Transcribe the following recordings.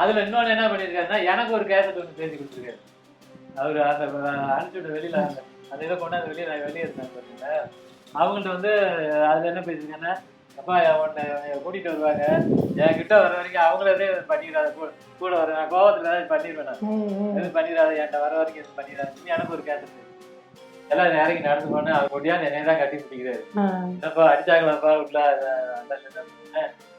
அதுல இன்னொன்னு என்ன பண்ணிருக்காருன்னா எனக்கு ஒரு கேசட் ஒன்று பேசி கொடுத்துருக்காரு. அவரு அந்த அனுப்பிச்சுட்டு வெளியில அந்த அந்த இதை கொண்டாந்து வெளியே நான் வெளியே இருந்தேன் பாத்தீங்களா? அவங்கள்ட்ட வந்து அதுல என்ன பேசிருக்கேன்னா அப்பா உன்னை கூட்டிட்டு வருவாங்க. என்கிட்ட வர வரைக்கும் அவங்கள இதே பண்ணிடாத கூட கூட வர நான் கோவத்துல ஏதாவது பண்ணிடுவேன் நான். எதுவும் பண்ணிடாத என்கிட்ட வர வரைக்கும் எதுவும் பண்ணிடாத எனக்கு ஒரு கேசட் எல்லாம் இறங்கி நடந்து போனேன் அவர் கொடியாந்து என்னைய தான் கட்டி பிடிக்கிறாரு. என்னப்பா அடிச்சாங்களாப்பா வீட்டுல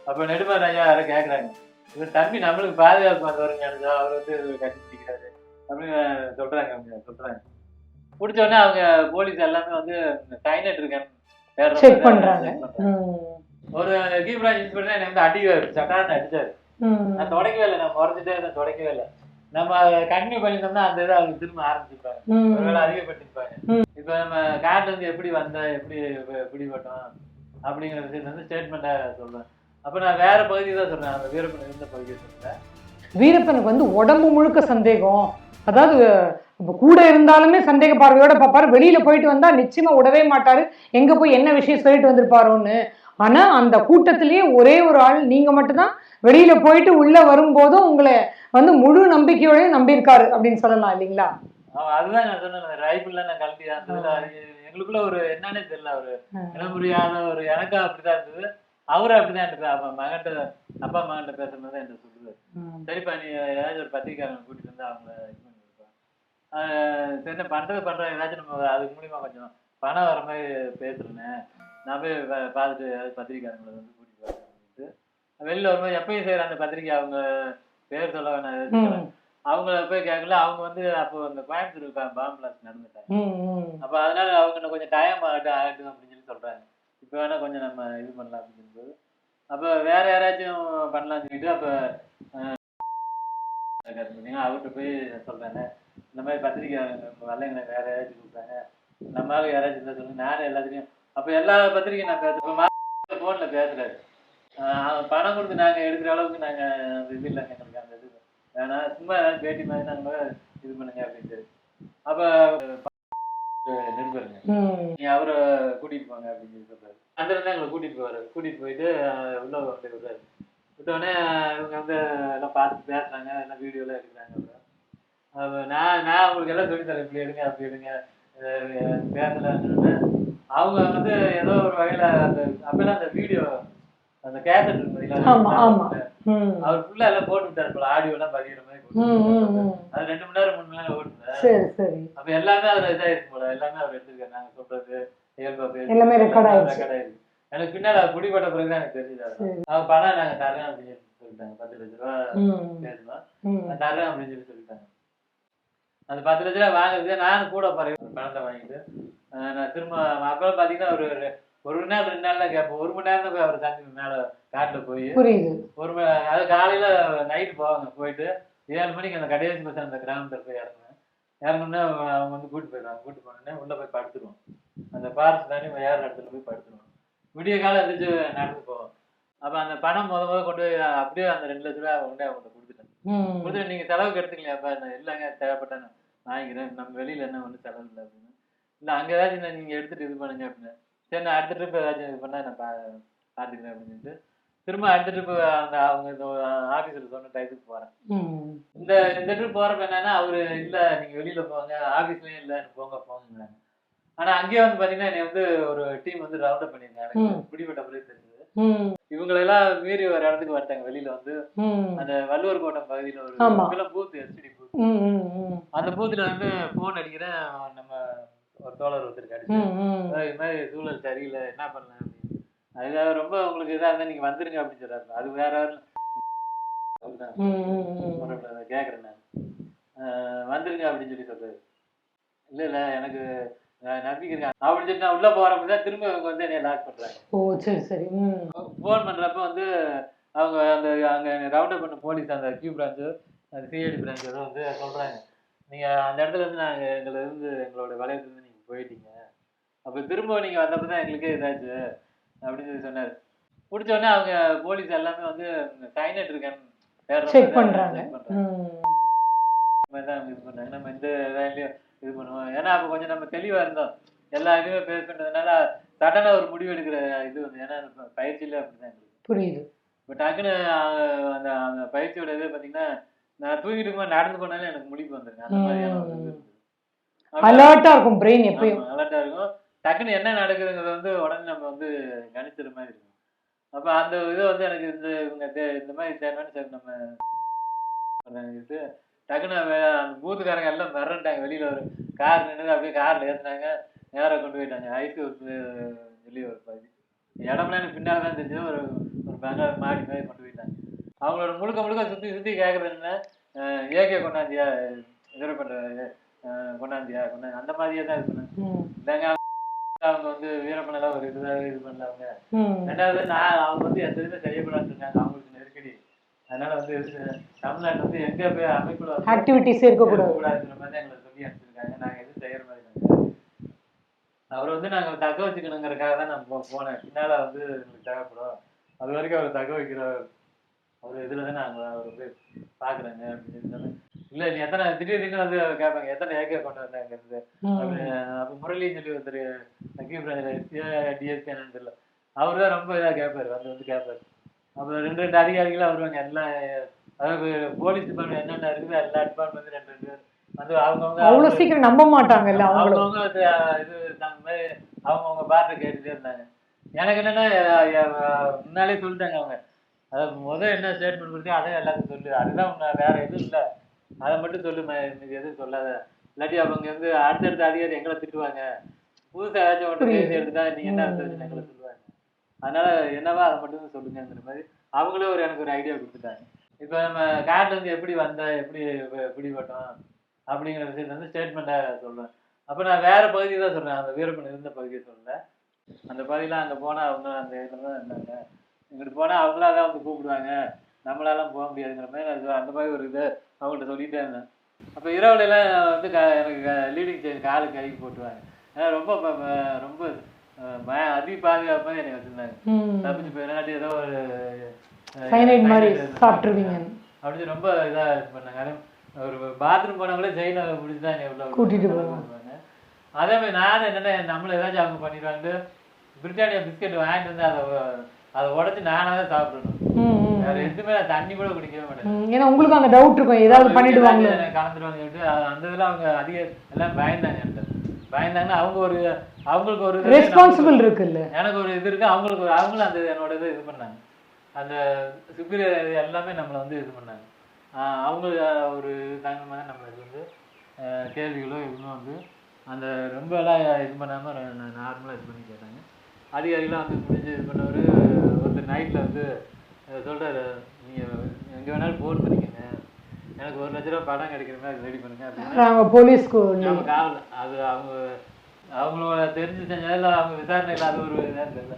அப்ப நெடுமாறு ஐயா யாரும் கேக்குறாங்க. இவர் தம்பி நம்மளுக்கு பாதுகாப்பு வந்தவருங்க அவர் வந்து இது கட்டி பிடிக்கிறாரு அப்படின்னு சொல்றாங்க அவங்க சொல்றாங்க. பிடிச்ச உடனே அவங்க போலீஸ் எல்லாமே வந்து சைனட் இருக்கேன் Check பண்றாங்க. ஒரு கீப்ராஜ் இன்ஸ்பெக்டர் என்னை வந்து அடிவாரு சட்டான்னு அடிச்சாரு. நான் தொடக்கவே இல்லை நான் முறைஞ்சிட்டே இருந்தேன் தொடக்கவே இல்லை. நம்ம கண்டினியூ பண்ணியிருந்தோம்னா அந்த இதை அவங்க திரும்ப ஆரம்பிச்சிருப்பாங்க. ஒருவேளை அதிகப்படுத்திருப்பாங்க இப்ப நம்ம காட்டுல இருந்து எப்படி வந்த எப்படி பிடிபட்டோம் அப்படிங்கிற விஷயத்த வந்து ஸ்டேட்மெண்டா சொல்றேன். அப்ப நான் வேற பகுதி தான் சொல்றேன் அந்த வீரப்பன் இருந்த பகுதியை சொல்றேன் வீரப்பனுக்கு வந்து உடம்பு முழுக்க சந்தேகம். அதாவது இப்ப கூட இருந்தாலுமே சந்தேக பார்வையோட பார்ப்பாரு. வெளியில போயிட்டு வந்தா நிச்சயமா விடவே மாட்டாரு. எங்க போய் என்ன விஷயம் சொல்லிட்டு வந்திருப்பாரோன்னு. ஆனா அந்த கூட்டத்திலேயே ஒரே ஒரு ஆள் நீங்க மட்டும்தான். வெளியில போயிட்டு உள்ள வரும்போதும் உங்களை வந்து முழு நம்பிக்கையோடய நம்பியிருக்காரு அப்படின்னு சொல்லலாம் இல்லைங்களா? அதுதான் நான் சொன்னேன். ரைபிள்ல நான் அது எங்களுக்குள்ள ஒரு என்னன்னே தெரியல. ஒரு புரியாத ஒரு எனக்கும் அப்படிதான் இருந்தது. அவரும் அப்படிதான் அப்ப மகன்கிட்ட அப்பா மகன்கிட்ட பேசும்போது என்கிட்ட சொல்லுது ம். சரிப்பா நீ ஏதாச்சும் ஒரு பத்திரிக்கையாளன் கூட்டிட்டு வந்து அவங்கள இது பண்ணி கொடுப்பா ஆஹ் சரி பண்றது பண்றேன் ஏதாச்சும் நம்ம அதுக்கு மூலியமா கொஞ்சம் பணம் வர மாதிரி பேசுறேன்னு நான் போய் பார்த்துட்டு ஏதாவது பத்திரிக்கையாளங்களை வந்து கூட்டிட்டு வரேன் வெளியில வரும்போது எப்பயும் செய்யற அந்த பத்திரிக்கை அவங்க பேர் சொல்ல வேணாம். அவங்கள போய் கேட்கல அவங்க வந்து அப்போ அந்த கோயம்புத்தூர் பாம்பு பிளாஸ்ட் நடந்துட்டாங்க. அப்ப அதனால அவங்க கொஞ்சம் டைம் ஆகட்டும் ஆகட்டும் அப்படின்னு சொல்லி சொல்றாங்க. இப்போ வேணா கொஞ்சம் நம்ம இது பண்ணலாம் அப்படின்னு அப்போ அப்ப வேற யாராச்சும் பண்ணலாம்னு சொல்லிட்டு அப்போ இருக்காரு அவர்கிட்ட போய் சொல்றாங்க இந்த மாதிரி பத்திரிக்கை வரலைங்களே வேற யாராச்சும் கூப்பிட்டாங்க நம்ம யாராச்சும் இருந்தால் சொல்லுங்க. நானும் எல்லாத்துலேயும் அப்ப எல்லா பத்திரிக்கையும் நான் பேசுகிறேன் போன்ல பேசுறாரு. ஆஹ் பணம் கொடுத்து நாங்க எடுக்கிற அளவுக்கு நாங்க இது இல்லைங்க எங்களுக்கு அந்த இது. வேணாம் சும்மா பேட்டி மாதிரி நாங்கள் இது பண்ணுங்க அப்படின்னு சொல்லி அப்ப நிருபருங்க. அவரை கூட்டிட்டு போங்க அப்படின்னு சொல்றாரு. அந்த இடத்துல எங்களை கூட்டிட்டு போவாரு கூட்டிட்டு போயிட்டு உள்ள வந்து விடுறாரு. விட்டோடனே இவங்க வந்து எல்லாம் பார்த்து பேசுறாங்க எல்லாம் வீடியோ எல்லாம் எடுக்கிறாங்க நான் நான் அவங்களுக்கு எல்லாம் சொல்லி தரேன். இப்படி எடுங்க அப்படி எடுங்க. பேசலன்னு அவங்க வந்து ஏதோ ஒரு வகையில அந்த அப்பெல்லாம் அந்த வீடியோ அந்த கேசட் இருக்கு அவர் ஃபுல்லா எல்லாம் போட்டு விட்டாரு போல ஆடியோ எல்லாம் பதிகிற மாதிரி. அது ரெண்டு மணி நேரம் மூணு மணி நேரம் ஓடுது சரி சரி. அப்ப எல்லாமே அதுல இதாயிருக்கு போல எல்லாமே அவர் எடுத்திருக்காரு. நாங்க சொல்றது இயல்பா பேசுறது, எல்லாமே record ஆயிடுச்சு. எனக்கு பின்னால குடிப்பட்ட பிறகுதான் எனக்கு தெரிஞ்சது சரி. அவங்க பணம் நாங்க தரேன் அப்படின்னு சொல்லி சொல்லிட்டாங்க. பத்து லட்ச ரூபா. பேசணும் தரேன் அப்படின்னு சொல்லி சொல்லிட்டாங்க. அந்த பத்து லட்ச ரூபா வாங்குறது நானும் கூட போறேன். பணத்தை வாங்கிட்டு. நான் திரும்ப அப்புறம் பாத்தீங்கன்னா ஒரு ஒரு- ஒரு நாள் ரெண்டு நாள் தான் கேட்போம் ஒரு மணி நேரம் தான் போய் அவர் தங்கி மேல காட்டுல போய் புரியுது. ஒரு மணி அது காலையில நைட் போவாங்க. போயிட்டு ஏழு மணிக்கு அந்த கடைசி பஸ் அந்த கிராமத்துல போய் இறங்குவேன். இறங்குனே அவங்க வந்து கூட்டு போயிடுவாங்க. கூட்டு போனோடனே உள்ள போய் படுத்துருவோம். அந்த பார்ஸ் தாண்டி ஏற இடத்துல போய் படுத்துருவோம். விடிய காலம் எழுந்திரிச்சு நடந்து போவோம். அப்ப அந்த பணம் முத முத கொண்டு போய் அப்படியே அந்த ரெண்டு லட்ச ரூபா போய் அவங்கள்ட்ட கொடுத்துட்டேன். கொடுத்துட்டு நீங்க செலவுக்கு எடுத்துக்கலையா அப்ப நான் இல்லைங்க தேவைப்பட்டா நான் வாங்கிக்கிறேன். நம்ம வெளியில என்ன ஒன்றும் செலவு இல்லை அப்படின்னு. இல்ல அங்க ஏதாச்சும் நான் நீங்க எடுத்துட்டு இது பண்ணுங்க அப்படின்னு. சரி நான் அடுத்த ட்ரிப் ஏதாச்சும் இது பண்ணா நான் பார்த்துக்கிறேன் அப்படின்னு சொல்லிட்டு திரும்ப அடுத்த ட்ரிப் அந்த அவங்க ஆபீஸ்ல சொன்ன டயத்துக்கு போறேன் ம். இந்த இந்த ட்ரிப் போறப்ப என்னன்னா அவரு இல்ல நீங்க வெளியில போங்க ஆபீஸ்லயும் இல்ல போங்க போங்க ஆனா அங்கேயே வந்து பாத்தீங்கன்னா என்னை வந்து ஒரு டீம் வந்து ரவுண்ட் அப் பண்ணிருந்தாங்க ம். எனக்கு பிடிபட்ட பிறகு தெரிஞ்சது. இவங்களெல்லாம் மீறி ஒரு இடத்துக்கு வந்துட்டாங்க வெளியில வந்து. அந்த வள்ளுவர் கோட்டம் பகுதியில ஒரு பூத் எஸ்டிடி பூத். அந்த பூத்துல வந்து போன் அடிக்கிறேன் நம்ம ஒரு தோழர். ம். இது மாதிரி சூழல் சரியில்லை என்ன பண்ணலாம்? அப்படின்னு. அதுக்காக ரொம்ப உங்களுக்கு இதா இருந்தா நீங்க வந்துருங்க அப்படின்னு சொல்றாரு. அது வேற நிமிஷம் நான். வந்துருங்க அப்படின்னு சொல்லி சொல்றாரு. இல்ல இல்ல எனக்கு நம்பிக்கை இருக்கு? அப்படின்னு சொல்லி நான் உள்ள போறப்ப தான் திரும்ப இவங்க வந்து என்னை லாக் பண்றாங்க. ஓ சரி சரி. ஃபோன் பண்றப்ப வந்து அவங்க அந்த அங்க ரவுண்ட் அப் பண்ண போலீஸ் அந்த கியூ பிரான்ச்சு அந்த சிஐடி பிரான்ச் ஏதோ வந்து சொல்றாங்க. நீங்க அந்த இடத்துல இருந்து நாங்க எங்களை இருந்து எங்களோட வளையத்துல இருந்து நீங்க போயிட்டீங்க. அப்ப திரும்ப நீங்க வந்தப்ப தான் எங்களுக்கே இதாச்சு அப்படின்னு சொல்லி சொன்னாரு. பிடிச்ச உடனே அவங்க போலீஸ் எல்லாமே வந்து சைனட் இருக்கேன் செக் அவங்க இது பண்ணாங்க. நம்ம எந்த வேலையிலையும் இது பண்ணுவோம். ஏன்னா அப்போ கொஞ்சம் நம்ம தெளிவா இருந்தோம். எல்லா இதுவுமே பேஸ் பண்றதுனால சடனா ஒரு முடிவு எடுக்கிற இது வந்து ஏன்னா பயிற்சியில அப்படிதான் புரியுது. இப்போ டக்குன்னு அந்த அந்த பயிற்சியோட இது பார்த்தீங்கன்னா நான் தூங்கிட்டு இருக்கும்போது நடந்து போனாலே எனக்கு முழிப்பு வந்துருங்க. அந்த மாதிரியான. அலர்ட்டா இருக்கும் பிரெயின் எப்பயும். அலர்ட்டா இருக்கும். டக்குன்னு என்ன நடக்குதுங்கிறத வந்து உடனே நம்ம வந்து கணிச்சிற மாதிரி இருக்கும். அப்ப அந்த இது வந்து எனக்கு இந்த இவங்க இந்த மாதிரி தேவைன்னு சரி நம்ம டக்குன்னு அந்த பூத்துக்காரங்க எல்லாம் மிரண்டாங்க வெளியில ஒரு கார் நின்று அப்படியே கார்ல ஏத்துனாங்க நேரா கொண்டு போயிட்டாங்க. ஐசி சொல்லி ஒரு பகுதி. இடம்லாம் எனக்கு பின்னால தான் தெரிஞ்சது. ஒரு ஒரு பெங்களூர் மாடி மாதிரி கொண்டு போயிட்டாங்க. அவங்களோட முழுக்க முழுக்க சுத்தி சுத்தி கேட்கறது என்ன? ஏகே கொண்டாந்தியா இது அஹ், கொண்டாந்தியா? கொண்டாந்து அந்த மாதிரியே தான் இது பண்ணாங்க இல்லைங்க அவங்க வந்து வீரப்பனெல்லாம் ஒரு இதுதான் இது பண்ணல அவங்க ம். ரெண்டாவது நான் அவங்க வந்து எந்த இதுவுமே செய்யக்கூடாதுன்னு இருக்காங்க அவங்களுக்கு நெருக்கடி. அதனால வந்து இது- தமிழ்நாடு வந்து எங்க போய் அமைப்புல ஆக்டிவிட்டிஸ் இருக்கக்கூடாது. மாதிரி எங்களை சொல்லி அனுப்பிச்சிருக்காங்க. நாங்க எதுவும் செய்யற மாதிரி அவரை வந்து நாங்க தக்க வச்சுக்கணுங்கிறதுக்காக தான் நான் போனேன். பின்னால வந்து எங்களுக்கு தேவைப்படும். அது வரைக்கும் அவர் தக்க வைக்கிற அவர் இதுல தான் நாங்க அவர் போய் பாக்குறேங்க அப்படின்னு சொல்லி. இல்ல நீ எத்தனை திடீர் திடீர்னு வந்து கேட்பாங்க. எத்தனை ஏக்கர் கொண்டு வந்தாங்க இருந்து அப்ப முரளின்னு சொல்லி ஒருத்தர் லக்கி டிஎஸ்பி என்னன்னு தெரியல. அவரு தான் ரொம்ப இதா கேட்பாரு வந்து வந்து கேட்பாரு அப்புறம் ரெண்டு ரெண்டு அதிகாரிகளும் வருவாங்க எல்லாம் அதாவது போலீஸ் டிபார்ட்மெண்ட் என்னென்ன இருக்குது எல்லா டிபார்ட்மெண்ட் ரெண்டு ரெண்டு பேர். வந்து அவங்கவுங்க அவ்வளவு சீக்கிரம் நம்ப மாட்டாங்கல்ல அவங்களும் அவங்கவுங்க இது இது தகுந்த மாதிரி அவங்கவுங்க பாட்டு கேட்டுட்டே இருந்தாங்க. எனக்கு என்னன்னா முன்னாலே சொல்லிட்டாங்க அவங்க. அதாவது முதல் என்ன ஸ்டேட்மெண்ட் கொடுத்தோ அதை எல்லாத்தையும் சொல்லு. அதுதான் வேற எதுவும் இல்லை. அதை மட்டும் சொல்லுமா எனக்கு எதுவும் சொல்லாத. இல்லாட்டி அவங்க வந்து அடுத்தடுத்த அதிகாரி எங்களை திட்டுவாங்க. புதுசாக ஏதாச்சும் ஒன்று பேசி எடுத்துட்டா நீங்க என்ன அர்த்தம் எங்களை சொல்லுவாங்க. அதனால என்னவா அதை மட்டும் சொல்லுங்கிற மாதிரி அவங்களே ஒரு எனக்கு ஒரு ஐடியா கொடுத்துட்டாங்க. இப்போ நம்ம கார்ட்லேருந்து எப்படி வந்த எப்படி பிடிபட்டோம் அப்படிங்கிற விஷயத்த வந்து ஸ்டேட்மெண்ட்டாக சொல்லுவேன் அப்ப நான் வேற பகுதி தான் சொல்றேன். அந்த வீரப்பன் இருந்த பகுதியை சொல்லல. அந்த பகுதியில் அங்க போனா அவங்க அந்த இதுல தான் இருந்தாங்க. இங்கிட்டு போனா அவங்களா தான் வந்து கூப்பிடுவாங்க. நம்மளாலாம் போக முடியாதுங்கிற மாதிரி அது அந்த மாதிரி ஒரு இது அவங்கள்ட்ட சொல்லிட்டே இருந்தேன். அப்ப இரவுல எல்லாம் வந்து க- எனக்கு லீடிங் செயின் காலு கைக்கு போட்டுருவாங்க. ஏன்னா ரொம்ப ரொம்ப அதி பாதுகாப்பா என்னை வச்சிருந்தாங்க. தப்பிச்சு போயிடாட்டி ஏதோ ஒரு சைனைட் மாதிரி cyanide சாப்பிட்டுருவீங்க. அப்படின்னு ரொம்ப இதா இது பண்ணாங்க. அதே ஒரு பாத்ரூம் போனவங்களே ஜெயில பிடிச்சி தான் அந்த மாதிரி பண்ணுவாங்க. அதே மாதிரி நானும் என்னென்ன நம்மள ஏதாச்சும் அவங்க பண்ணிடுவாங்க. பிரிட்டானியா பிஸ்கெட் வாங்கிட்டு வந்து அதை அதை உடச்சி நானாக தான் சாப்பிடணும். தண்ணி கூட குடிக்கவே மாட்டேன் ஏன்னா உங்களுக்கு அந்த டவுட் இருக்கும் ஏதாவது பண்ணிடுவாங்க கலந்துருவாங்க சொல்லிட்டு அந்த இதுல அவங்க அதிக எல்லாம் பயந்தாங்க பயந்தாங்கன்னா அவங்க ஒரு அவங்களுக்கு ஒரு ரெஸ்பான்சிபிள் இருக்குல்ல. எனக்கு ஒரு இது இருக்கு அவங்களுக்கு ஒரு அவங்களும் அந்த என்னோட இது இது பண்ணாங்க. அந்த சுப்பீரியர் எல்லாமே நம்மளை வந்து இது பண்ணாங்க. ஆஹ் அவங்க ஒரு தகுந்த மாதிரி நம்ம இது வந்து கேள்விகளோ இதுவும் வந்து அந்த ரொம்ப எல்லாம் இது பண்ணாமல் நார்மலாக இது பண்ணி கேட்டாங்க. அதிகாரிலாம் வந்து முடிஞ்சு இது பண்ணவர் ஒருத்தர் நைட்டில் வந்து அஹ் சொல்றாரு நீங்கள் எங்கே வேணாலும் ஃபோன் பண்ணிக்கங்க. எனக்கு ஒரு லட்ச ரூபா பணம் கிடைக்கிற மாதிரி ரெடி பண்ணுங்க. அப்படின்னு. போலீஸ்க்கு நம்ம காவல் அது அவங்க அவங்களோட தெரிஞ்சு செஞ்சதில் அவங்க விசாரணையில் அது ஒரு இதாக தெரியல.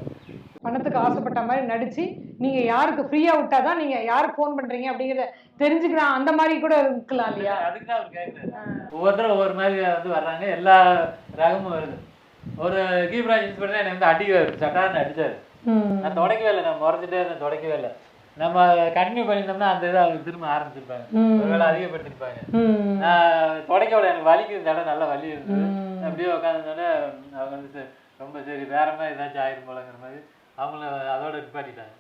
பணத்துக்கு ஆசைப்பட்ட மாதிரி நடிச்சு நீங்க யாருக்கு ஃப்ரீயா விட்டாதான் நீங்க யாருக்கு ஃபோன் பண்றீங்க அப்படிங்கறத தெரிஞ்சுக்கலாம் அந்த மாதிரி கூட இருக்கலாம் இல்லையா? அதுக்கு தான் அவர் கேட்குறாரு ஒவ்வொருத்தரும் ஒவ்வொரு மாதிரி வந்து வர்றாங்க. எல்லா ரகமும் வருது. ஒரு கீப்ராஜ் இன்ஸ்பெக்டர் என்னை வந்து அடிக்கிறாரு சட்டார்னு அடிச்சாரு. நான் தொடக்கவே இல்லை நான் முறைஞ்சிட்டே இருந்தேன் தொடக்கவே இல்லை. நம்ம கண்டினியூ பண்ணியிருந்தோம்னா அந்த இதை அவங்க திரும்ப ஆரம்பிச்சிருப்பாங்க. ஒருவேளை அதிகப்படுத்திருப்பாங்க. நான் தொடக்கவில்லை எனக்கு வலிக்குது தடவை நல்லா வலி இருந்தது. அப்படியே உட்காந்துனோடனே அவங்க வந்து ரொம்ப சரி வேற மாதிரி ஏதாச்சும் ஆயிரும் போலங்கிற மாதிரி அவங்கள அதோட நிப்பாட்டிட்டாங்க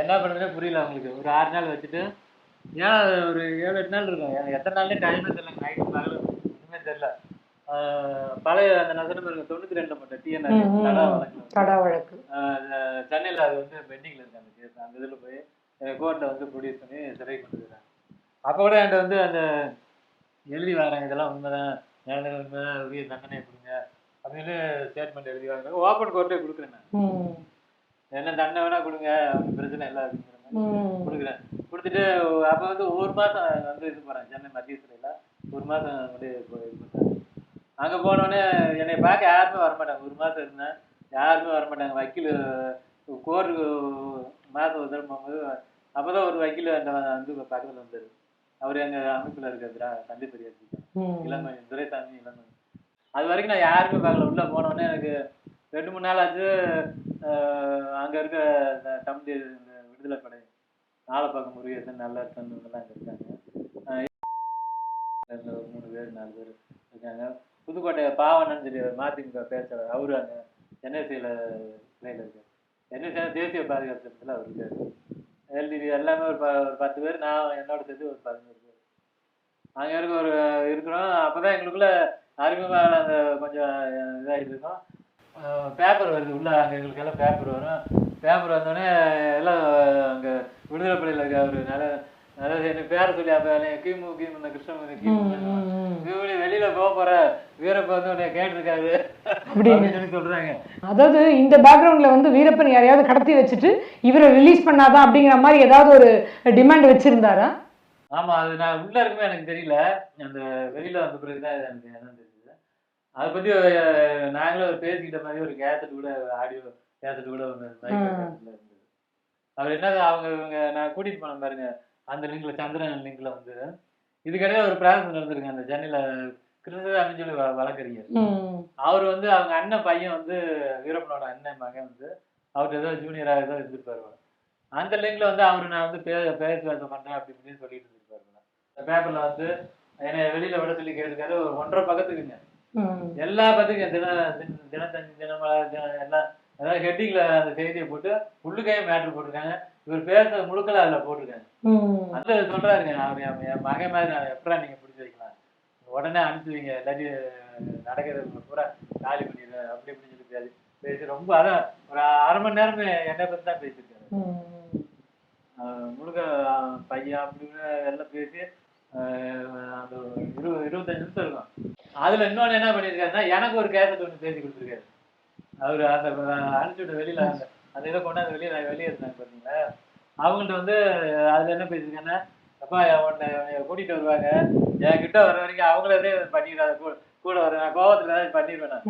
என்ன பண்ணுறதுனே புரியல அவங்களுக்கு. ஒரு ஆறு நாள் வச்சுட்டு ஏன் அது ஒரு ஏழு எட்டு நாள் இருக்கும்? எனக்கு எத்தனை நாள்லேயே டைமே தெரியல நைட்டு பகல் ஒன்றுமே தெரியல. பழைய அந்த நசனம் தொண்ணூற்றி ரெண்டு மட்டும் ம், கடா. வழக்கு. கடா வழக்கு. ஆஹ் சென்னையில் அது வந்து பெண்டிங்கில் இருக்கு அந்த கேஸ் அந்த இதில் போய் கோர்ட்டில் வந்து ப்ரொடியூஸ் பண்ணி சிறை கொண்டு போயிடுறாங்க அப்போ கூட என்கிட்ட வந்து அந்த எழுதி வராங்க இதெல்லாம் உண்மைதான். நிரந்தர உண்மைதான். உரிய தண்டனை கொடுங்க. அப்படின்னு ஸ்டேட்மெண்ட் எழுதி வராங்க ஓப்பன் கோர்ட்டே கொடுக்குறேன் நான். என்ன தண்டனை வேணா கொடுங்க. ஒன்றும் பிரச்சனை இல்லை அப்படிங்கிற மாதிரி. கொடுக்குறேன். கொடுத்துட்டு அப்போ வந்து ஒரு மாதம் வந்து இது போகிறேன் சென்னை மத்திய சிறையில் ஒரு மாதம் வந்து இது பண்ணுறாங்க அங்கே போனோடனே என்னை பார்க்க யாருமே வரமாட்டாங்க. ஒரு மாதம் இருந்தேன். யாருமே வரமாட்டாங்க. வக்கீல் கோர்ட்டுக்கு மாதம் ஒரு தடவை போகும்போது அப்போ தான் ஒரு வக்கீல் அந்த வந்து பக்கத்தில் வந்தார். அவர் எங்கள் அமைப்பில் இருக்கிறதுரா தந்தை பெரியார் ம். இளமை துரைசாமி இளமை. அது வரைக்கும் நான் யாருமே பார்க்கல. உள்ளே போனோடனே எனக்கு ரெண்டு மூணு நாள் ஆச்சு. அங்கே இருக்க இந்த விடுதலை படை நாலப்பாக்கம் முருகேசன் நல்லா இருக்கணும் அங்கே இருக்காங்க. ஒரு மூணு பேர் நாலு பேர் இருக்காங்க. புதுக்கோட்டை பாவனன்னு சொல்லி மதிமுக பேசுகிறார் அவரு அங்கே என்எஸ்சியில் சிறையில் இருக்கார். என்எஸ்சியில் தேசிய பாதுகாப்பு சட்டத்தில் அவர் இருக்காரு. எல்டிடி எல்லாமே ஒரு ப ஒரு பத்து பேர் நான் என்னோட சேர்த்து ஒரு பதினோரு பேர். அங்கே இருக்க ஒரு இருக்கிறோம்? அப்போ தான் எங்களுக்குள்ள அறிமுகமான அந்த கொஞ்சம் இதாகிட்டு இருக்கோம். பேப்பர் வருது. உள்ள அங்கே எங்களுக்கு எல்லாம் பேப்பர் வரும். பேப்பர் வந்தோடனே எல்லாம் அங்கே விடுதலை பள்ளியில் இருக்க ஒரு நல்ல அதாவது எனக்கு பேரை சொல்லி அப்போ கிமு கிமு. இந்த கிருஷ்ணமூர்த்தி கிமு வெளியில போக போற வீரப்ப வந்து உன்னை கேட்டிருக்காரு. அப்படின்னு சொல்லி சொல்றாங்க. அதாவது இந்த பேக்ரவுண்ட்ல வந்து வீரப்பன் யாரையாவது கடத்தி வச்சுட்டு இவரை ரிலீஸ் பண்ணாதான் அப்படிங்கிற மாதிரி ஏதாவது ஒரு டிமாண்ட் வச்சிருந்தாரா? ஆமா அது நான் உள்ள இருக்குமே எனக்கு தெரியல. அந்த வெளியில வந்த பிறகுதான் எனக்கு என்னன்னு தெரியுது அதை பத்தி நாங்களும் பேசிக்கிட்ட மாதிரி ஒரு கேசட் கூட ஆடியோ கேசட் கூட ஒன்று அவர் என்ன அவங்க இவங்க நான் கூட்டிட்டு போனேன் பாருங்க. அந்த லிங்க்ல சந்திரன் லிங்க்ல வந்து இதுக்கிடையே ஒரு ப்ராசஸ் நடந்திருக்கு அந்த சென்னையில கிருஷ்ணசாமின்னு சொல்லி வழக்கறிஞர். அவர் வந்து அவங்க அண்ணன் பையன் வந்து வீரப்பனோட அண்ணன் மகன் வந்து அவர்கிட்ட ஏதோ ஜூனியராக ஏதோ இருந்திருப்பாரு. அந்த லிங்க்ல வந்து அவர் நான் வந்து பே பேசுவேன் பண்றேன் அப்படி இப்படின்னு சொல்லிட்டு இருந்திருப்பாரு. அந்த பேப்பர்ல வந்து என்னை வெளியில விட சொல்லி கேட்டிருக்காரு ஒரு ஒன்றரை பக்கத்துக்குங்க. எல்லா பக்கத்துக்கும் தின தின- தினத்தந்தி தினமலர் தின எல்லாம் அதாவது ஹெட்டிங்ல அந்த செய்தியை போட்டு உள்ளுக்கையே மேட்ரு போட்டிருக்காங்க. இவர் பேசுறது முழுக்கல அதுல போட்டிருக்காங்க. அதுல சொல்றாருங்க என் மகன் மாதிரி நான் எப்படா நீங்க பிடிச்சி வைக்கலாம்? உடனே அனுப்பிச்சுவீங்க இல்லாட்டி நடக்கிறது பூரா காலி பண்ணிடுற அப்படி இப்படின்னு சொல்லி பேசி ரொம்ப அதான் ஒரு அரை மணி நேரம் என்னை பத்தி தான் பேசியிருக்காரு. முழுக்க பையன் அப்படின்னு எல்லாம் பேசி அந்த இருபது இருபத்தஞ்சு நிமிஷம் இருக்கும். அதுல இன்னொன்னு என்ன பண்ணியிருக்காருன்னா எனக்கு ஒரு கேசட் ஒன்று பேசி கொடுத்துருக்காரு. அவர் அந்த அனுப்பிச்சு விட்ட வெளியில அந்த அந்த இதை கொண்டாந்து வெளியில வெளியே இருந்தாங்க பாத்தீங்களா? அவங்கள்ட்ட வந்து அதுல என்ன பேசியிருக்கேன்னா அப்பா உன்னை கூட்டிட்டு வருவாங்க. என் கிட்ட வர வரைக்கும் அவங்களே பண்ணிடுறாங்க கூட கூட வர நான் கோவத்துல ஏதாவது பண்ணிடுவேன் நான்.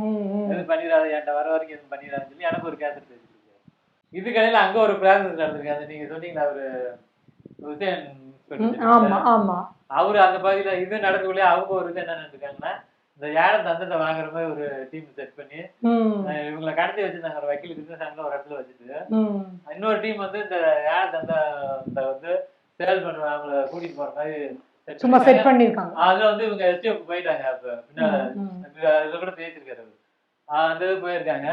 எதுவும் பண்ணிடாத என்கிட்ட வர வரைக்கும் எதுவும் பண்ணிடாதுன்னு சொல்லி எனக்கு ஒரு கேசட் பேசிருக்காரு இதுக்கடையில அங்க ஒரு ப்ராசஸ் நடந்திருக்கு. அது நீங்க சொன்னீங்களா அவரு ஹுசேன் ம். ஆமா ஆமா. அவரு அந்த பகுதியில இது நடக்கக்குள்ளே அவங்க ஒரு இது என்ன நினைச்சிருக்காங்கன்னா இந்த யானை தந்தத்தை வாங்குற மாதிரி ஒரு டீம் செட் பண்ணி இவங்களை கடத்தி வச்சிருந்தாங்க ஒரு வக்கீல் கிருஷ்ணசாமில ஒரு இடத்துல வச்சுட்டு. இன்னொரு டீம் வந்து இந்த யானை தந்தத்தை வந்து சேல் பண்ணுவாங்க அவங்கள கூட்டிட்டு போற மாதிரி சும்மா. செட் பண்ணிருக்காங்க அதுல வந்து இவங்க எஸ்டிஎஃப் போயிட்டாங்க அப்ப. அதுல கூட. ஆஹ் அந்த இது போயிருக்காங்க.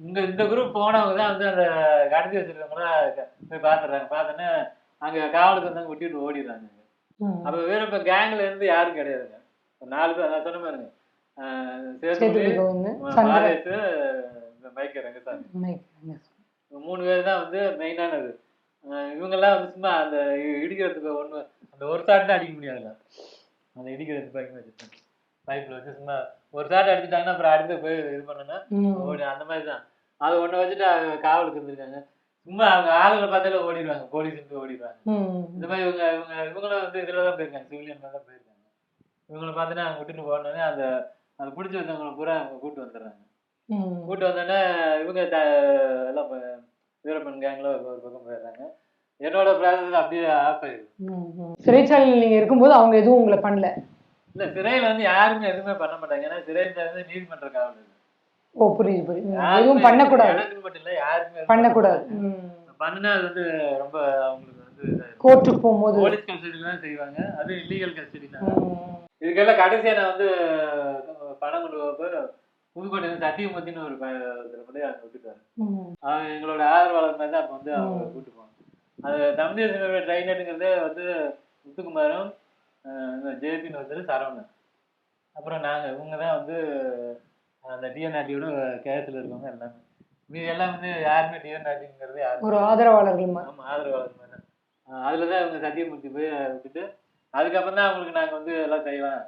இந்த இந்த குரூப் போனவங்க தான் வந்து அந்த கடத்தி வச்சிருக்கவங்களாம் போய் பாத்துறாங்க பார்த்தோன்னே அங்க காவலுக்கு வந்தாங்க விட்டுட்டு ஓடிடுறாங்க. அப்ப வீரப்ப கேங்ல இருந்து யாரும் கிடையாதுங்க. நாலு பேர் நான் சொன்ன பாருங்க மைக்கேல் ரங்கசாமி மைக். மூணு பேர் தான் வந்து மெயினானது இவங்கெல்லாம் வந்து சும்மா அந்த இடிக்கிறதுக்கு ஒண்ணு அந்த ஒரு ஷாட் தான் அடிக்க முடியாதுல்ல அந்த இடிக்கிறது பைக் வச்சுருப்பாங்க. பைப்பில் வச்சு சும்மா ஒரு ஷாட் அடிச்சுட்டாங்கன்னா அப்புறம் அடுத்து போய் இது பண்ணனா அந்த மாதிரி தான். அது ஒண்ணு வச்சுட்டு காவலுக்கு இருந்திருக்காங்க. சும்மா அவங்க ஆளுங்களை பார்த்தாலே ஓடிடுவாங்க போலீஸ் ஓடிடுவாங்க. இந்த மாதிரி இவங்க இவங்க இவங்களும் வந்து இதில் தான் போயிருக்காங்க சிவிலியன் தான் போயிருக்காங்க. இவங்களை பார்த்தோன்னா அவங்க விட்டுட்டு போனோடனே அந்த அந்த பிடிச்சி வந்தவங்களை பூரா அவங்க கூட்டு வந்துடுறாங்க. கூட்டு வந்தோடனே இவங்க எல்லாம் வீரப்பன் கேங்கில் ஒரு பக்கம் போயிடுறாங்க என்னோட ப்ராசஸ் அப்படியே ஆஃப் ஆயிடுது. சிறைச்சாலையில் நீங்க இருக்கும்போது அவங்க எதுவும் உங்களை பண்ணல இல்ல சிறையில வந்து யாருமே எதுவுமே பண்ண மாட்டாங்க ஏன்னா சிறையில் வந்து நீதிமன்ற காவல். ஓ புரியுது புரியுது எதுவும் பண்ணக்கூடாது எனக்கு மட்டும் இல்ல யாருமே பண்ணக்கூடாது. பண்ணுனா அது வந்து ரொம்ப அவங்களுக்கு வந்து. கோர்ட்டுக்கு போகும்போது போலீஸ் கஸ்டடியில தான் செய்வாங்க அது இல்லீகல் கஸ்டடி தான். இதுக்கெல்லாம் கடைசியா நான் வந்து பணம் கொண்டு போக புதுக்கோட்டை சத்தியமூர்த்தின்னு ஒரு கூட அங்க விட்டுட்டாரு. அவன் எங்களோட ஆதரவாளர் மாதிரி தான் அப்ப வந்து அவங்க கூட்டு போவாங்க. அது தமிழ் தேசிய ட்ரைனட்டுங்கிறதே வந்து முத்துக்குமாரும் ஜேபின்னு ஒருத்தர் சரவணன். அப்புறம் நாங்க இவங்க தான் வந்து அந்த டிஎன்ஆர்டியோட கேஸ்ல இருக்கவங்க எல்லாமே. மீதி எல்லாம் வந்து யாருமே டிஎன்ஆர்டிங்கிறது யாரும் ஒரு ஆதரவாளர்கள் மாதிரி ஆமா ஆதரவாளர் மாதிரி அதுல தான் இவங்க சத்தியமூர்த்தி போய் விட்டுட்டு அதுக்கப்புறம் தான் அவங்களுக்கு நாங்கள் வந்து எல்லாம் செய்யலாம்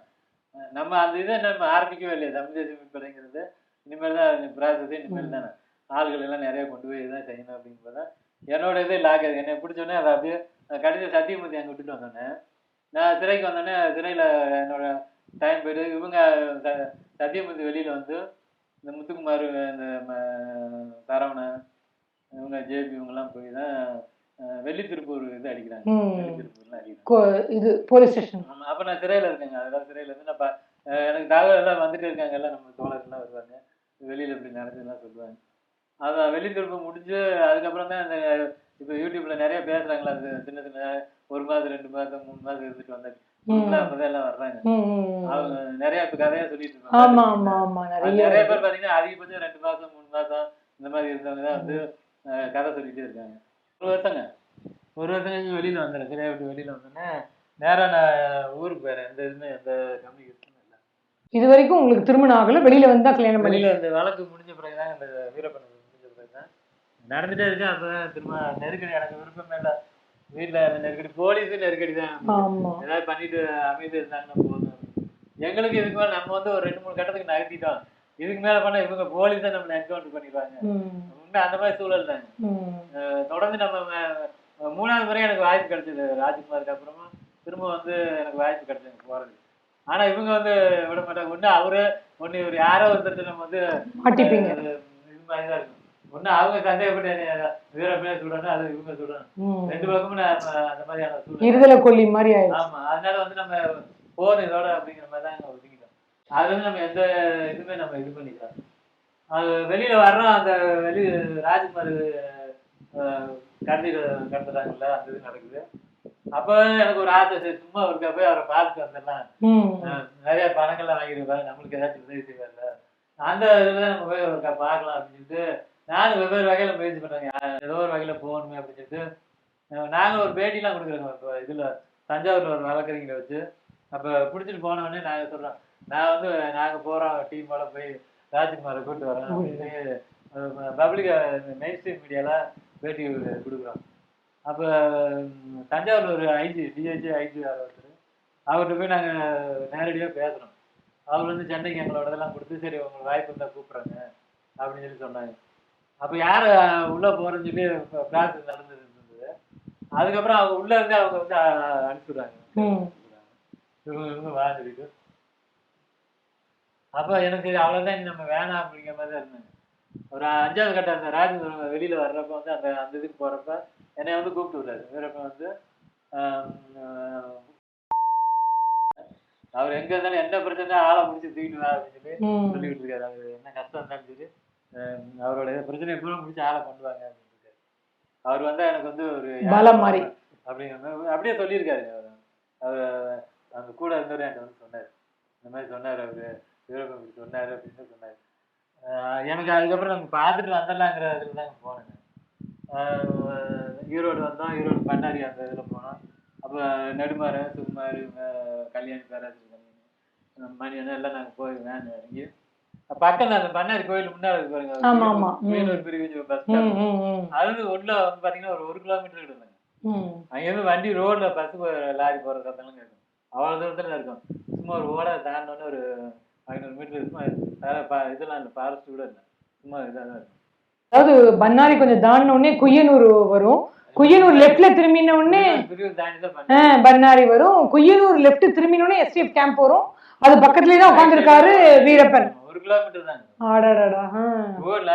நம்ம அந்த இதை நம்ம ஆரம்பிக்கவே இல்லையா தமிழ் தேசிய மீன்படைங்கிறது இனிமேல் தான் ப்ராசஸ் இனிமேல் தானே. ஆள்கள் எல்லாம் நிறைய கொண்டு போய் இதான் செய்யணும் அப்படிங்கிறத என்னோட இது லாக் ஆகுது. என்னை பிடிச்சோடனே அதை அப்படியே நான் சத்தியமூர்த்தி அங்கே விட்டுட்டு வந்தோடனே நான் சிறைக்கு வந்தோடனே சிறையில் என்னோட டைம் போயிட்டு இவங்க ச- சத்தியமூர்த்தி வெளியில் வந்து இந்த முத்துக்குமார் இந்த சரவணன் இவங்க ஜேபி இவங்கெல்லாம் போய் தான் வெள்ளித்திருப்பூர் இது அடிக்கிறாங்க. வெள்ளித்திருப்பூர்லாம் அடிக்கிறாங்க. இது போலீஸ் ஸ்டேஷன். ஆமா, அப்ப நான் சிறையில இருக்கேங்க. அதெல்லாம் சிறையில இருந்து நான் எனக்கு தகவல் எல்லாம் வந்துட்டு இருக்காங்க. எல்லாம் நம்ம தோழர் எல்லாம் வருவாங்க. வெளியில இப்படி நடந்ததுலாம் சொல்லுவாங்க. அதான் வெளி திரும்ப முடிஞ்சு அதுக்கப்புறம் தான் இந்த இப்போ யூடியூப்ல நிறைய பேசுறாங்களா அது சின்ன சின்ன ஒரு மாதம் ரெண்டு மாதம் மூணு மாதம் இருந்துட்டு வந்தாங்க வர்றாங்க. அவங்க நிறைய இப்ப கதையா சொல்லிட்டு இருக்காங்க. நிறைய பேர் பாத்தீங்கன்னா அதிகபட்சம் ரெண்டு மாசம் மூணு மாசம் இந்த மாதிரி இருந்தவங்க தான் வந்து கதை சொல்லிட்டே இருக்காங்க. ஒரு வருஷங்க. ஒரு வருஷம் கழிச்சு வெளியில வந்துடுறேன் சரியா விட்டு வெளியில வந்தோடனே நேரா நான் ஊருக்கு போயிடுறேன் எந்த இதுவுமே எந்த கம்யூனிகேஷனும் இல்லை. இது வரைக்கும் உங்களுக்கு திருமணம் ஆகல? வெளியில வந்து தான் கல்யாணம் வெளியில இந்த வழக்கு முடிஞ்ச பிறகுதான் இந்த வீரப்பன் முடிஞ்ச பிறகுதான். நடந்துட்டே இருக்கு அப்பதான் திரும்ப நெருக்கடி எனக்கு விருப்பமே இல்லை. வீட்டுல அந்த நெருக்கடி போலீஸு நெருக்கடி தான். ஏதாவது பண்ணிட்டு அமைதி இருந்தாங்கன்னா போதும். எங்களுக்கு இதுக்கு மேல நம்ம வந்து ஒரு ரெண்டு மூணு கட்டத்துக்கு நகர்த்திட்டோம். இதுக்கு மேல பண்ணா இவங்க போலீஸ் தான் நம்மளை என்கவுண்டர் பண்ணிடுவாங்க உண்மை அந்த மாதிரி சூழல். அஹ் தொடர்ந்து நம்ம மூணாவது முறை எனக்கு வாய்ப்பு கிடைச்சது ராஜ்குமாருக்கு அப்புறமா திரும்ப வந்து எனக்கு வாய்ப்பு கிடைச்சது போறது. ஆனா இவங்க வந்து விட மாட்டாங்க. ஒண்ணு அவரு ஒண்ணு இவர் யாரோ ஒருத்தர் நம்ம வந்து மாட்டிப்பீங்க. இது மாதிரி தான் இருக்கும். ஒண்ணு அவங்க சந்தேகப்பட்டு என்னைய வீரப்பனே சுடணும் அது இவங்க ம். ரெண்டு பக்கமும் நம்ம அந்த மாதிரியான சூழல் இருதலை கொல்லி மாதிரி ஆமா அதனால வந்து நம்ம போதும் இதோட அப்படிங்கிற மாதிரி தான் நம்ம அது வந்து நம்ம எந்த இதுவுமே நம்ம இது பண்ணிக்கலாம். அது வெளியில வர்றோம் அந்த வெளி ராஜ்குமார் அஹ், கடத்தி கடத்துறாங்கல்ல அந்த இது நடக்குது. அப்ப எனக்கு ஒரு ஆசை சரி சும்மா இருக்க போய் அவரை பார்த்துட்டு வந்துடலாம். நிறைய பணங்கள்லாம் வாங்கிருப்பாரு நம்மளுக்கு ஏதாச்சும் உதவி செய்வார்ல. அந்த இதுல நம்ம போய் ஒருக்கா பார்க்கலாம் அப்படின்னு சொல்லிட்டு நானும் வெவ்வேறு வகையில முயற்சி பண்றேங்க ஏதோ ஒரு வகையில போகணுமே அப்படின்னு சொல்லிட்டு நாங்க ஒரு பேட்டிலாம் கொடுக்குறோங்க. இப்போ இதுல தஞ்சாவூர்ல ஒரு வழக்கறிஞரை வச்சு அப்ப பிடிச்சிட்டு போன உடனே நாங்க சொல்றோம் நான் வந்து நாங்க போறோம் டீமோட போய் ராஜ்குமாரை கூட்டு வரோம் அப்படின்னு பப்ளிக் மெயின் ஸ்ட்ரீம் மீடியால பேட்டி கொடுக்குறோம். அப்ப தஞ்சாவூர்ல ஒரு ஐஜி டிஹெச் ஐஜி ஒருத்தர். அவர்கிட்ட போய் நாங்க நேரடியா பேசுறோம். அவர் வந்து சென்னைக்கு எங்களோட இதெல்லாம் கொடுத்து சரி உங்களுக்கு வாய்ப்பு இருந்தா கூப்பிடுறாங்க அப்படின்னு சொல்லி சொன்னாங்க அப்ப யார் உள்ள போறேன்னு சொல்லி ப்ராசஸ் நடந்தது இருந்தது அதுக்கப்புறம் அவங்க உள்ள இருந்து அவங்க வந்து அனுப்பிச்சுடுறாங்க. இவங்க இவங்க வா சொல்லிட்டு அப்ப எனக்கு இனி நம்ம வேணாம் அப்படிங்கிற மாதிரி தான் இருந்தாங்க. ஒரு அஞ்சாவது கட்டம் அந்த ராஜ் வெளியில வர்றப்ப வந்து அந்த அந்த இதுக்கு போறப்ப என்னை வந்து கூப்பிட்டு விட்டாரு. வீரப்ப வந்து அவர் எங்க இருந்தாலும் என்ன பிரச்சனை ஆளை முடிச்சு தூக்கிட்டு வா அப்படின்னு சொல்லி. சொல்லிட்டு இருக்காரு. அது என்ன கஷ்டம் இருந்தாலும் ஆஹ், அவரோட பிரச்சனை எப்பவும் முடிச்சு ஆளை கொண்டு வாங்க அப்படின்னு இருக்காரு அவர் வந்தா எனக்கு வந்து ஒரு மாதிரி. அப்படிங்கிற அப்படியே சொல்லியிருக்காரு அவர் அவர் அந்த கூட இருந்தவர் என்கிட்ட வந்து சொன்னார். இந்த மாதிரி சொன்னார் அவரு. சொன்னாரு அப்படின்னு சொன்னாரு. எனக்கு அதுக்கப்புறம் நம்ம பார்த்துட்டு வந்துடலாங்கிற இதில் தாங்க போனேன். ஆஹ் ஈரோடு வந்தோம். ஈரோடு பண்ணாரி அந்த இதில் போனோம். அப்போ நெடுமாறன் சுகுமார் கல்யாணி பேராசிரியர் கல்யாணி மணி எல்லாம் நாங்கள் போய் வேன் இறங்கி. பக்கம் அந்த பண்ணாரி கோயில் முன்னாடி பாருங்க. மீனூர் பிரிவு பஸ். அது வந்து உள்ள வந்து பாத்தீங்கன்னா ஒரு ஒரு கிலோமீட்டர் இருந்தாங்க. அங்கேருந்து வண்டி ரோட்ல பஸ் லாரி போற சத்தம்லாம் கேட்கும். அவ்வளவு தூரத்துல இருக்கும். சும்மா ஒரு ஓட தாண்டோன்னு ஒரு ஐநூறு மீட்டர் சும்மா வேற இதெல்லாம் இல்லை ஃபாரஸ்ட் கூட இல்லை. சும்மா இதாக தான் இருக்கும். அதாவது பண்ணாரி கொஞ்சம் தாண்டின உடனே குய்யனூர் வரும். குய்யனூர் லெஃப்ட்ல திரும்பின உடனே தான் பண்ணாரி. வரும். குய்யனூர் லெஃப்ட் திரும்பின உடனே எஸ்டிஎஃப் கேம்ப் வரும். அது பக்கத்துலயே தான் உட்காந்துருக்காரு வீரப்பன். ஒரு கிலோமீட்டர் தாங்க ஆடாடாடா. ரோட்ல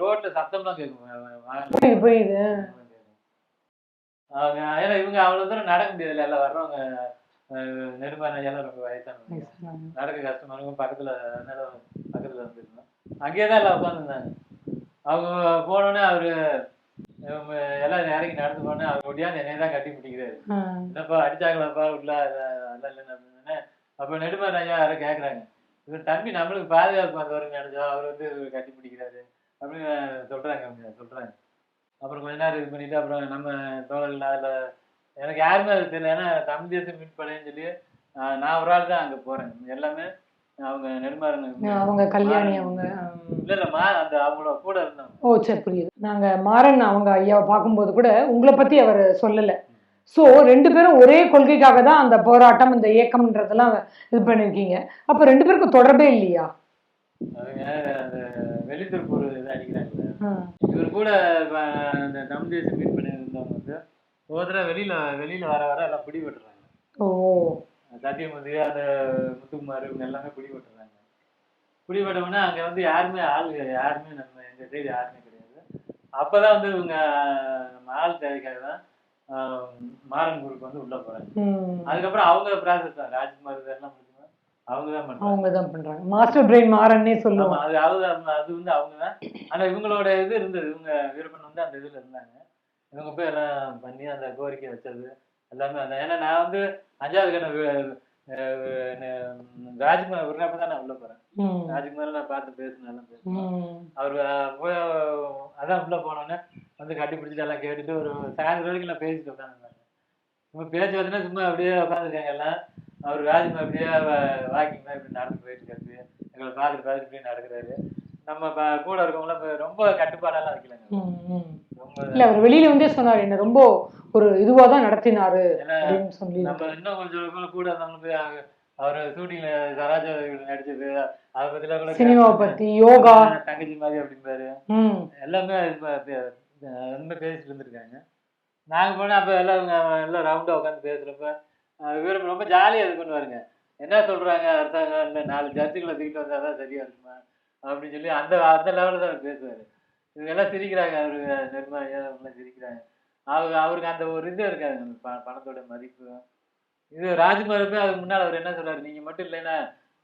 ரோட்ல சத்தம்லாம் கேட்கும். வா- வா- புரியுது ஏன்னா இவங்க அவ்வளவு தூரம் நடக்க முடியாதுல்ல எல்லாம் வர்றவங்க. நெடுமாறன் எல்லாம் ரொம்ப வயசானவங்க நடக்க கஷ்டமா இருக்கும் பக்கத்துல அதனால பக்கத்துல வந்துருந்தோம் அங்கேயே தான் எல்லாம் உட்காந்துருந்தாங்க அவங்க போனோடனே அவரு எல்லாம் இறங்கி நடந்து போனோடனே அவர் ஒடியாந்து என்னைய தான் கட்டி பிடிக்கிறாரு. என்னப்பா அடிச்சாங்களாப்பா உள்ள அதெல்லாம் இல்லைன்னு அப்படின்னு அப்ப நெடுமாறன் ஐயா யாரும் கேக்குறாங்க. இவர் தம்பி நம்மளுக்கு பாதுகாப்பு வந்தவருன்னு நினைச்சோம் அவர் வந்து கட்டி பிடிக்கிறாரு அப்படின்னு சொல்றாங்க சொல்றாங்க. அப்புறம் கொஞ்ச நேரம் இது பண்ணிட்டு அப்புறம் நம்ம தோழர்கள் அதுல எனக்கு யாருமே அது தெரியல. ஏன்னா தமிழ் தேசம் மீட் பண்ணேன்னு சொல்லி நான் ஒரு ஆள் தான் அங்க போறேன். எல்லாமே அவங்க நெடுமாறன் அவங்க கல்யாணி அவங்க. இல்ல இல்லம்மா அந்த அவங்களோட கூட இருந்தாங்க ஓ சரி புரியுது. நாங்க மாறன் அவங்க ஐயாவை பார்க்கும்போது கூட உங்களை பத்தி அவர் சொல்லல. சோ ரெண்டு பேரும் ஒரே கொள்கைக்காக தான் அந்த போராட்டம் இந்த இயக்கம்ன்றதெல்லாம் இது பண்ணிருக்கீங்க. அப்ப ரெண்டு பேருக்கும் தொடர்பே இல்லையா? அந்த வெளித்திருப்பூர் இது அடிக்கிறாங்கல்ல ஆ. இவர் கூட அந்த தமிழ் தேசம் மீட் பண்ணி இருந்தவங்க வந்து ஒவ்வொருத்தர வெளியில வெளியில வர வர எல்லாம் பிடி விட்டுறாங்க ஓ. சத்தியமூர்த்தி அந்த முத்துக்குமார் இவங்க எல்லாமே பிடி விட்டுறாங்க பிடி விட்டோம்னா அங்க வந்து யாருமே ஆள் யாருமே நம்ம எங்க சைடு யாருமே கிடையாது. அப்பதான் வந்து இவங்க நம்ம ஆள் தேவைக்காக தான் மாறன் குரூப் வந்து உள்ள போறாங்க. அதுக்கப்புறம் அவங்க ப்ராசஸ் தான். ராஜ்குமார் இதெல்லாம் அவங்க தான் பண்றாங்க. மாஸ்டர் பிரெயின் மாறன்னே சொல்லுவோம் அது அது அது வந்து அவங்க தான். ஆனா இவங்களோட இது இருந்தது. இவங்க வீரப்பன் வந்து அந்த இதுல இருந்தாங்க. இவங்க போய் எல்லாம் பண்ணி அந்த கோரிக்கை வச்சது எல்லாமே அந்த ஏன்னா நான் வந்து அஞ்சாவது கட்ட ராஜ்குமார் விடுறப்ப தான் நான் உள்ள போறேன். ராஜ்குமார் நான் பார்த்து பேசினேன் எல்லாம் பேசினேன். ம். அவர் போய் அதான் உள்ள போனோடனே வந்து கட்டி பிடிச்சிட்டு எல்லாம் கேட்டுட்டு ஒரு சாயந்தரம் வரைக்கும் எல்லாம் பேசிட்டு உட்காந்துருந்தாங்க சும்மா பேச்சு பார்த்தீங்கன்னா சும்மா அப்படியே உட்காந்துருக்காங்க எல்லாம். அவர் ராஜ்மா அப்படியே வாக்கிங் மாதிரி இப்படி நடந்து போயிட்டு இருக்காரு எங்களை பார்த்துட்டு பார்த்துட்டு இப்படி நடக்கிறாரு. நம்ம கூட இருக்கவங்களாம் ரொம்ப கட்டுப்பாடெல்லாம் வைக்கலங்க. இல்ல அவர் வெளியில வந்தே சொன்னாரு என்ன ரொம்ப ஒரு இதுவா தான் நடத்தினாரு. அப்படின்னு சொல்லி. நம்ம இன்னும் கொஞ்சம் கூட அவர் ஷூட்டிங்ல சராஜா நடிச்சது அதை பத்திலாம் கூட சினிமாவை. பத்தி யோகா. தங்கச்சி மாதிரி அப்படிம்பாரு. எல்லாமே ரொம்ப பேசிட்டு இருந்திருக்காங்க. நாங்க போனா அப்ப எல்லாம் எல்லாம் ரவுண்டா உட்காந்து பேசுறப்ப அஹ் இவரு ரொம்ப ஜாலியா இது பண்ணுவாருங்க. என்ன சொல்றாங்க அரசாங்கம்? இல்ல நாலு ஜட்ஜுகளை தூக்கிட்டு வந்தாதான் சரியா இருக்குமா? அப்படின்னு சொல்லி அந்த அந்த லெவலில் தான் அவர் பேசுவாரு. இவங்க எல்லாம் சிரிக்கிறாங்க அவரு எல்லாம் சிரிக்கிறாங்க. அவங்க அவருக்கு அந்த ஒரு இது இருக்காது பணத்தோட மதிப்பு. இது ராஜ்குமார் அதுக்கு முன்னால் அவர் என்ன சொல்றாரு? நீங்க மட்டும் இல்லைன்னா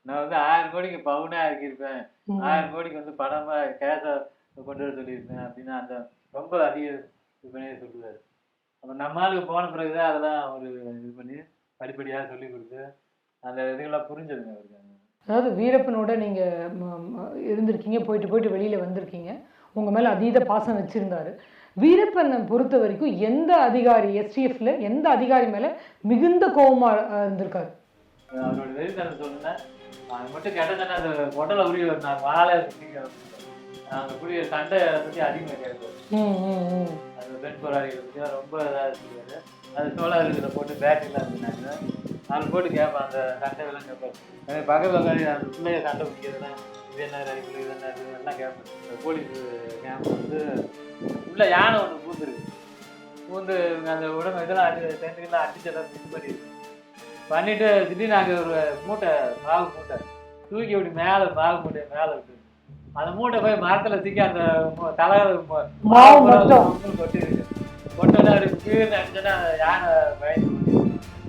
நான் வந்து ஆயிரம் கோடிக்கு பவுனே ஆக்கியிருப்பேன். ஆயிரம் கோடிக்கு வந்து பணமா கேஷா கொண்டு வர சொல்லியிருப்பேன் அப்படின்னு அந்த ரொம்ப அதிக இது பண்ணி சொல்லுவாரு அப்ப நம்ம ஆளுக்கு போன பிறகுதான் அதெல்லாம் ஒரு இது பண்ணி படிப்படியா சொல்லி கொடுத்து அந்த இதுகள்லாம் புரிஞ்சதுங்க அவருக்கு. அதாவது வீரப்பனோட நீங்க ம- ம- இருந்திருக்கீங்க போயிட்டு போயிட்டு வெளியில வந்திருக்கீங்க. உங்க மேல அதீத பாசம் வச்சிருந்தாரு. வீரப்பனை பொறுத்த வரைக்கும் எந்த அதிகாரி எஸ்டிஎஃப்ல எந்த அதிகாரி மேல மிகுந்த கோபமா அஹ், இருந்திருக்காரு? அவரோட வெறித்தனம் சொல்லுன்னா அது மட்டும் கேட்டதுன்னா அந்த உடலை உரிய நான் வாழை அந்த புரிய சண்டை பத்தி அதிகமாக கேட்பாரு. அந்த பெண் போராளிகளை பற்றி ரொம்ப இதாக சொல்லுவாரு அது சோலார் இதில் போட்டு பேட்டரிலாம் இருந்தாங்க அதில் போட்டு கேட்பேன் அந்த சண்டைகள்லாம் கேட்பாரு எனக்கு பக்கத்தில் உட்காந்து அந்த பிள்ளைய சண்டை பிடிக்கிறதுலாம் இது என்ன ரயிஃபிள் இது என்ன இது எல்லாம் கேட்பேன் இந்த போலீஸ் கேம்ப் வந்து உள்ள யானை ஒன்று பூந்துருக்கு. பூந்து அந்த உடம்பு இதெல்லாம் அடி டென்ட்டுக்கெல்லாம் அடிச்செல்லாம் இது பண்ணி பண்ணிட்டு திடீர்னு அங்கே ஒரு மூட்டை மாவு மூட்டை. தூக்கி அப்படி மேலே மாவு மூட்டையை மேலே விட்டு அந்த மூட்டை போய் மரத்துல தூக்கி அந்த தலை கொட்டி இருக்கு கொட்டோட அப்படி கீழே அடிச்சோன்னா யானை பயந்து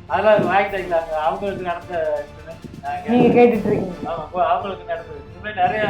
அதெல்லாம் வாங்கிட்டாங்க அவங்களுக்கு நடந்த நீங்க. கேட்டுட்டு இருக்கீங்க. ஆமா, அவங்களுக்கு நடந்தது. இந்த மாதிரி நிறைய